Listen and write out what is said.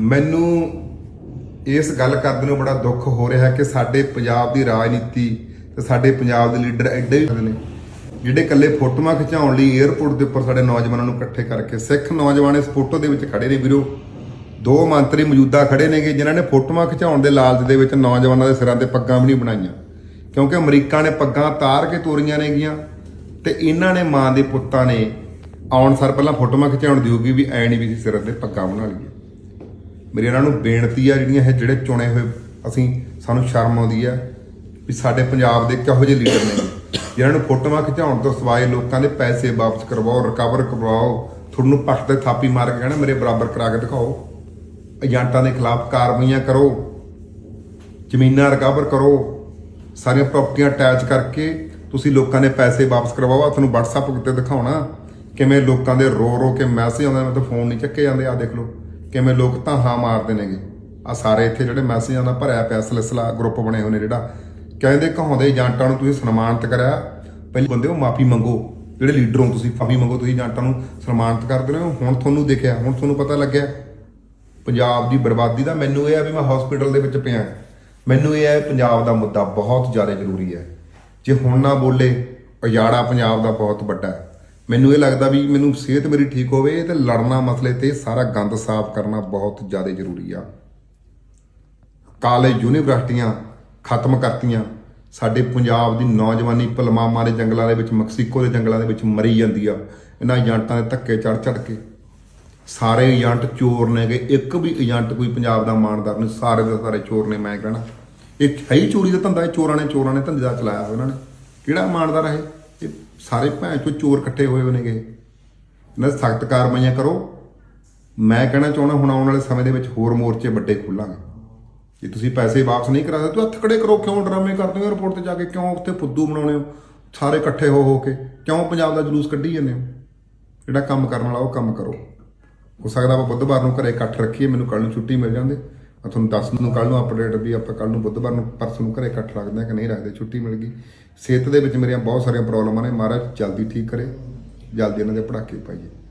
ਮੈਨੂੰ ਇਸ ਗੱਲ ਕਰਦੇ ਨੂੰ ਬੜਾ ਦੁੱਖ ਹੋ ਰਿਹਾ ਕਿ ਸਾਡੇ ਪੰਜਾਬ ਦੀ ਰਾਜਨੀਤੀ ਤੇ ਸਾਡੇ ਪੰਜਾਬ ਦੇ ਲੀਡਰ ਐਡੇ ਹੀ ਨੇ, ਜਿਹੜੇ ਇਕੱਲੇ ਫੋਟੋਆਂ ਖਿਚਾਉਣ ਲਈ 에ਅਰਪੋਰਟ ਦੇ ਉੱਪਰ ਸਾਡੇ ਨੌਜਵਾਨਾਂ ਨੂੰ ਇਕੱਠੇ ਕਰਕੇ, ਸਿੱਖ ਨੌਜਵਾਨ ਇਸ ਫੋਟੋ ਦੇ ਵਿੱਚ ਖੜੇ ਨੇ ਵੀਰੋ। ਦੋ ਮੰਤਰੀ ਮੌਜੂਦਾ ਖੜੇ ਨੇਗੇ, ਜਿਨ੍ਹਾਂ ਨੇ ਫੋਟੋਆਂ ਖਿਚਾਉਣ ਦੇ ਲਾਲਚ ਦੇ ਵਿੱਚ ਨੌਜਵਾਨਾਂ ਦੇ ਸਿਰਾਂ ਤੇ ਪੱਗਾਂ ਵੀ ਨਹੀਂ ਬਣਾਈਆਂ। ਕਿਉਂਕਿ ਅਮਰੀਕਾ ਨੇ ਪੱਗਾਂ ਤਾਰ ਕੇ ਤੋਰੀਆਂ ਨੇਗੀਆਂ ਤੇ ਇਹਨਾਂ ਨੇ ਮਾਂ ਦੇ ਪੁੱਤਾਂ ਨੇ ਆਉਣ ਸਰ ਪਹਿਲਾਂ ਫੋਟੋਆਂ ਖਿਚਾਉਣ ਦਿਓਗੀ ਵੀ ਐ ਨਹੀਂ ਵੀ ਅਸੀਂ ਸਿਰਾਂ ਤੇ ਪੱਗਾਂ ਬਣਾ ਲਈਏ। ਮੇਰੀ ਇਹਨਾਂ ਨੂੰ ਬੇਨਤੀ ਆ ਜਿਹੜੀਆਂ ਇਹ ਜਿਹੜੇ ਚੁਣੇ ਹੋਏ ਅਸੀਂ, ਸਾਨੂੰ ਸ਼ਰਮ ਆਉਂਦੀ ਆ ਵੀ ਸਾਡੇ ਪੰਜਾਬ ਦੇ ਕਿਹੋ ਜਿਹੇ ਲੀਡਰ ਨੇ। ਜਿਹਨਾਂ ਨੂੰ ਫੋਟੋਆਂ ਖਿਚਾਉਣ ਤੋਂ ਸਵਾਏ ਲੋਕਾਂ ਦੇ ਪੈਸੇ ਵਾਪਸ ਕਰਵਾਓ ਰਿਕਵਰ ਕਰਵਾਓ, ਤੁਹਾਨੂੰ ਪੱਟ ਤੇ ਥਾਪੀ ਮਾਰ ਕੇ ਕਹਿਣਾ, ਮੇਰੇ ਬਰਾਬਰ ਕਰਾ ਕੇ ਦਿਖਾਓ। ਏਜੰਟਾਂ ਦੇ ਖਿਲਾਫ ਕਾਰਵਾਈਆਂ ਕਰੋ, ਜ਼ਮੀਨਾਂ ਰਿਕਵਰ ਕਰੋ, ਸਾਰੀਆਂ ਪ੍ਰਾਪਰਟੀਆਂ ਅਟੈਚ ਕਰਕੇ ਤੁਸੀਂ ਲੋਕਾਂ ਦੇ ਪੈਸੇ ਵਾਪਸ ਕਰਵਾਓ। ਆਹ ਤੁਹਾਨੂੰ WhatsApp ਉੱਤੇ ਦਿਖਾਉਣਾ, ਕਿਵੇਂ ਲੋਕਾਂ ਦੇ ਰੋ ਰੋ ਕੇ ਮੈਸੇਜ ਆਉਂਦੇ ਨੇ ਤਾਂ ਫੋਨ ਨਹੀਂ ਚੱਕੇ ਜਾਂਦੇ ਆ ਦੇਖ ਲਓ। ਕਿਵੇਂ ਲੋਕ ਤਾਂ ਹਾਂ ਮਾਰਦੇ ਨੇਗੇ। ਆ ਸਾਰੇ ਇੱਥੇ ਜਿਹੜੇ ਮੈਸੇਜਾਂ ਦਾ ਭਰਿਆ ਪਿਆ ਸਿਲਸਿਲਾ ਗਰੁੱਪ ਬਣੇ ਹੋਏ ਨੇ ਜਿਹੜਾ। ਕਹਿੰਦੇ ਕਹਾਉਂਦੇ, ਏਜੰਟਾਂ ਨੂੰ ਤੁਸੀਂ ਸਨਮਾਨਿਤ ਕਰਿਆ। ਪਹਿਲੇ ਬੰਦੇ ਉਹ ਮਾਫੀ ਮੰਗੋ। ਜਿਹੜੇ ਲੀਡਰ ਹੋ ਤੁਸੀਂ ਮਾਫੀ ਮੰਗੋ, ਤੁਸੀਂ ਏਜੰਟਾਂ ਨੂੰ ਸਨਮਾਨਿਤ ਕਰਦੇ ਰਹੇ ਹੋ। ਹੁਣ ਤੁਹਾਨੂੰ ਦੇਖਿਆ, ਹੁਣ ਤੁਹਾਨੂੰ ਪਤਾ ਲੱਗਿਆ। ਪੰਜਾਬ ਦੀ ਬਰਬਾਦੀ ਦਾ ਮੈਨੂੰ ਇਹ ਆ ਵੀ ਮੈਂ ਹਸਪੀਟਲ ਦੇ ਵਿੱਚ ਪਿਆ। ਮੈਨੂੰ ਇਹ ਹੈ ਪੰਜਾਬ ਦਾ ਮੁੱਦਾ ਬਹੁਤ ਜ਼ਿਆਦਾ ਜ਼ਰੂਰੀ ਹੈ। ਜੇ ਹੁਣ ਨਾ ਬੋਲੇ, ਉਜਾੜਾ ਪੰਜਾਬ ਦਾ ਬਹੁਤ ਵੱਡਾ ਹੈ। ਮੈਨੂੰ ਇਹ ਲੱਗਦਾ ਵੀ ਮੈਨੂੰ ਸਿਹਤ ਮੇਰੀ ਠੀਕ ਹੋਵੇ ਤੇ ਲੜਨਾ ਮਸਲੇ ਤੇ ਸਾਰਾ ਗੰਦ ਸਾਫ਼ ਕਰਨਾ ਬਹੁਤ ਜ਼ਿਆਦਾ ਜ਼ਰੂਰੀ ਆ। ਕਾਲਜ ਯੂਨੀਵਰਸਿਟੀਆਂ ਖਤਮ ਕਰਤੀਆਂ। ਸਾਡੇ ਪੰਜਾਬ ਦੀ ਨੌਜਵਾਨੀ ਪਲਮਾਮਾ ਦੇ ਜੰਗਲਾਂ ਦੇ ਵਿੱਚ, ਮੈਕਸੀਕੋ ਦੇ ਜੰਗਲਾਂ ਦੇ ਵਿੱਚ ਮਰੀ ਜਾਂਦੀ ਆ। ਇਹਨਾਂ ਏਜੰਟਾਂ ਦੇ ਧੱਕੇ ਚੜ ਚੜ ਕੇ। ਸਾਰੇ ਏਜੰਟ ਚੋਰ ਨੇਗੇ ਇੱਕ ਵੀ ਏਜੰਟ ਕੋਈ ਪੰਜਾਬ ਦਾ ਇਮਾਨਦਾਰ ਨਹੀਂ, ਸਾਰੇ ਦੇ ਸਾਰੇ ਚੋਰ ਨੇ, ਮੈਂ ਕਹਿਣਾ। ਇਹ ਹੈ ਹੀ ਚੋਰੀ ਦਾ ਧੰਦਾ, ਇਹ ਚੋਰਾਂ ਨੇ ਚੋਰਾਂ ਨੇ ਧੰਦੇ ਦਾ ਚਲਾਇਆ ਹੋਇਆ ਉਹਨਾਂ ਨੇ। ਕਿਹੜਾ ਇਮਾਨਦਾਰ ਹੈ ਇਹ ਸਾਰੇ ਭੈਣ ਚੋ ਚੋਰ ਇਕੱਠੇ ਹੋਏ ਹੋਏ ਨੇਗੇ ਇਹਨਾਂ ਸਖਤ ਕਾਰਵਾਈਆਂ ਕਰੋ। ਮੈਂ ਕਹਿਣਾ ਚਾਹੁੰਦਾ ਹੁਣ ਆਉਣ ਵਾਲੇ ਸਮੇਂ ਦੇ ਵਿੱਚ ਹੋਰ ਮੋਰਚੇ ਵੱਡੇ ਖੁੱਲਾਂਗੇ। ਜੇ ਤੁਸੀਂ ਪੈਸੇ ਵਾਪਸ ਨਹੀਂ ਕਰਾ ਸਕਦੇ, ਤੂੰ ਹੱਥ ਖੜੇ ਕਰੋ, ਕਿਉਂ ਡਰਾਮੇ ਕਰਦੇ ਹੋ? 에어ਪੋਰਟ ਤੇ ਜਾ ਕੇ ਕਿਉਂ ਉੱਥੇ ਫੁੱਦੂ ਬਣਾਉਣੇ ਹੋ? ਸਾਰੇ ਇਕੱਠੇ ਹੋ ਹੋ ਕੇ ਕਿਉਂ ਪੰਜਾਬ ਦਾ ਜਲੂਸ ਕੱਢੀ ਜਾਂਦੇ ਹੋ? ਜਿਹੜਾ ਕੰਮ ਕਰਨ ਵਾਲਾ ਉਹ ਕੰਮ ਕਰੋ। ਹੋ ਸਕਦਾ ਆਪਾਂ ਬੁੱਧਵਾਰ ਨੂੰ ਘਰੇ ਇਕੱਠ ਰੱਖੀਏ, ਮੈਨੂੰ ਕੱਲ ਨੂੰ ਛੁੱਟੀ ਮਿਲ ਜਾਂਦੇ। ਮੈਂ ਤੁਹਾਨੂੰ ਦੱਸ ਨੂੰ ਕੱਲ ਨੂੰ ਅਪਡੇਟ ਵੀ ਆਪਾਂ ਕੱਲ ਨੂੰ ਬੁੱਧਵਾਰ ਨੂੰ ਪਰਸੋਂ ਨੂੰ ਘਰੇ ਇਕੱਠ ਰੱਖਦੇ ਹਾਂ ਕਿ ਨਹੀਂ ਰੱਖਦੇ, ਛੁੱਟੀ ਮਿਲ ਗਈ। ਸਿਹਤ ਦੇ ਵਿੱਚ ਮੇਰੀਆਂ ਬਹੁਤ ਸਾਰੀਆਂ ਪ੍ਰੋਬਲਮਾਂ ਨੇ, ਮਹਾਰਾਜ ਜਲਦੀ ਠੀਕ ਕਰੇ, ਜਲਦੀ ਇਹਨਾਂ ਦੇ ਪੜਾਕੇ ਪਾਈਏ।